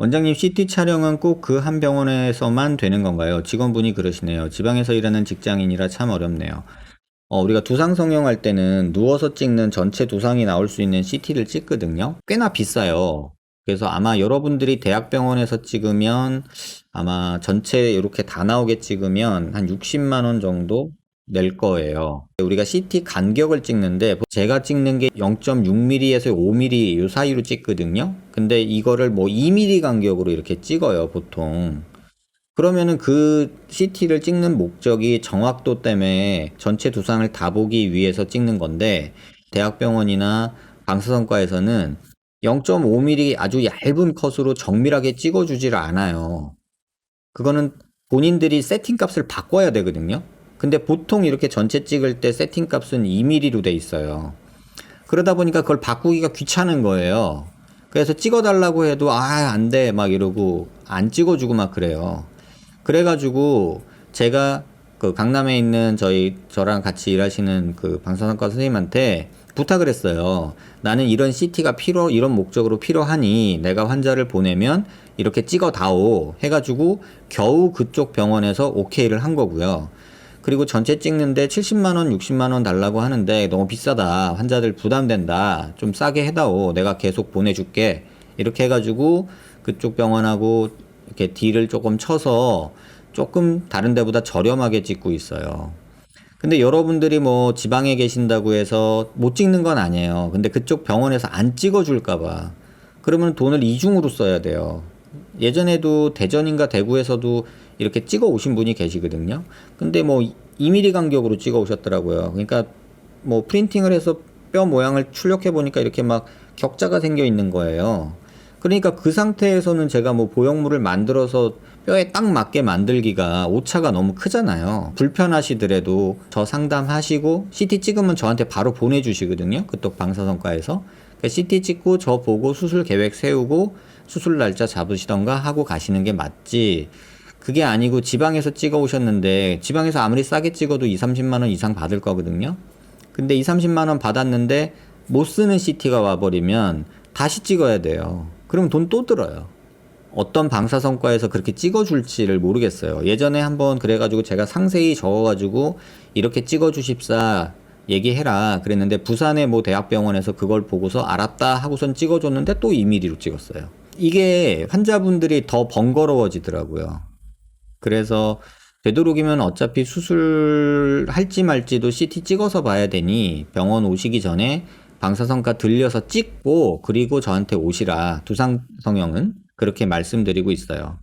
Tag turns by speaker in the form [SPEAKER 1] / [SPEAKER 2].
[SPEAKER 1] 원장님 CT 촬영은 꼭 그 한 병원에서만 되는 건가요? 직원분이 그러시네요. 지방에서 일하는 직장인이라 참 어렵네요. 어, 우리가 두상 성형할 때는 누워서 찍는 전체 두상이 나올 수 있는 CT를 찍거든요. 꽤나 비싸요. 그래서 아마 여러분들이 대학병원에서 찍으면 아마 전체 이렇게 다 나오게 찍으면 한 60만 원 정도 낼 거예요. 우리가 CT 간격을 찍는데 제가 찍는 게 0.6mm에서 5mm 요 사이로 찍거든요. 근데 이거를 뭐 2mm 간격으로 이렇게 찍어요, 보통. 그러면은 그 CT를 찍는 목적이 정확도 때문에 전체 두상을 다 보기 위해서 찍는 건데 대학병원이나 방사선과에서는 0.5mm 아주 얇은 컷으로 정밀하게 찍어주질 않아요. 그거는 본인들이 세팅 값을 바꿔야 되거든요. 근데 보통 이렇게 전체 찍을 때 세팅 값은 2mm로 돼 있어요. 그러다 보니까 그걸 바꾸기가 귀찮은 거예요. 그래서 찍어달라고 해도 아, 안 돼. 막 이러고 안 찍어주고 막 그래요. 그래가지고 제가 그 강남에 있는 저희 저랑 같이 일하시는 그 방사선과 선생님한테 부탁을 했어요. 나는 이런 CT가 필요, 이런 목적으로 필요하니 내가 환자를 보내면 이렇게 찍어다오 해가지고 겨우 그쪽 병원에서 오케이를 한 거고요. 그리고 전체 찍는데 70만 원, 60만 원 달라고 하는데 너무 비싸다. 환자들 부담된다. 좀 싸게 해다오. 내가 계속 보내줄게. 이렇게 해가지고 그쪽 병원하고 이렇게 딜을 조금 쳐서 조금 다른 데보다 저렴하게 찍고 있어요. 근데 여러분들이 뭐 지방에 계신다고 해서 못 찍는 건 아니에요. 근데 그쪽 병원에서 안 찍어줄까봐. 그러면 돈을 이중으로 써야 돼요. 예전에도 대전인가 대구에서도 이렇게 찍어 오신 분이 계시거든요. 근데 뭐 2mm 간격으로 찍어 오셨더라고요. 그러니까 뭐 프린팅을 해서 뼈 모양을 출력해 보니까 이렇게 막 격자가 생겨 있는 거예요. 그러니까 그 상태에서는 제가 뭐 보형물을 만들어서 뼈에 딱 맞게 만들기가 오차가 너무 크잖아요. 불편하시더라도 저 상담하시고 CT 찍으면 저한테 바로 보내주시거든요. 그쪽 방사선과에서. 그러니까 CT 찍고 저 보고 수술 계획 세우고 수술 날짜 잡으시던가 하고 가시는 게 맞지. 그게 아니고 지방에서 찍어 오셨는데 지방에서 아무리 싸게 찍어도 2, 30만 원 이상 받을 거거든요. 근데 2, 30만 원 받았는데 못 쓰는 CT가 와 버리면 다시 찍어야 돼요. 그럼 돈 또 들어요. 어떤 방사선과에서 그렇게 찍어줄지를 모르겠어요. 예전에 한번 그래가지고 제가 상세히 적어가지고 이렇게 찍어주십사 얘기해라 그랬는데 부산의 뭐 대학병원에서 그걸 보고서 알았다 하고선 찍어줬는데 또 2mm로 찍었어요. 이게 환자분들이 더 번거로워지더라고요. 그래서 되도록이면 어차피 수술할지 말지도 CT 찍어서 봐야 되니 병원 오시기 전에 방사선과 들려서 찍고 그리고 저한테 오시라 두상 성형은 그렇게 말씀드리고 있어요.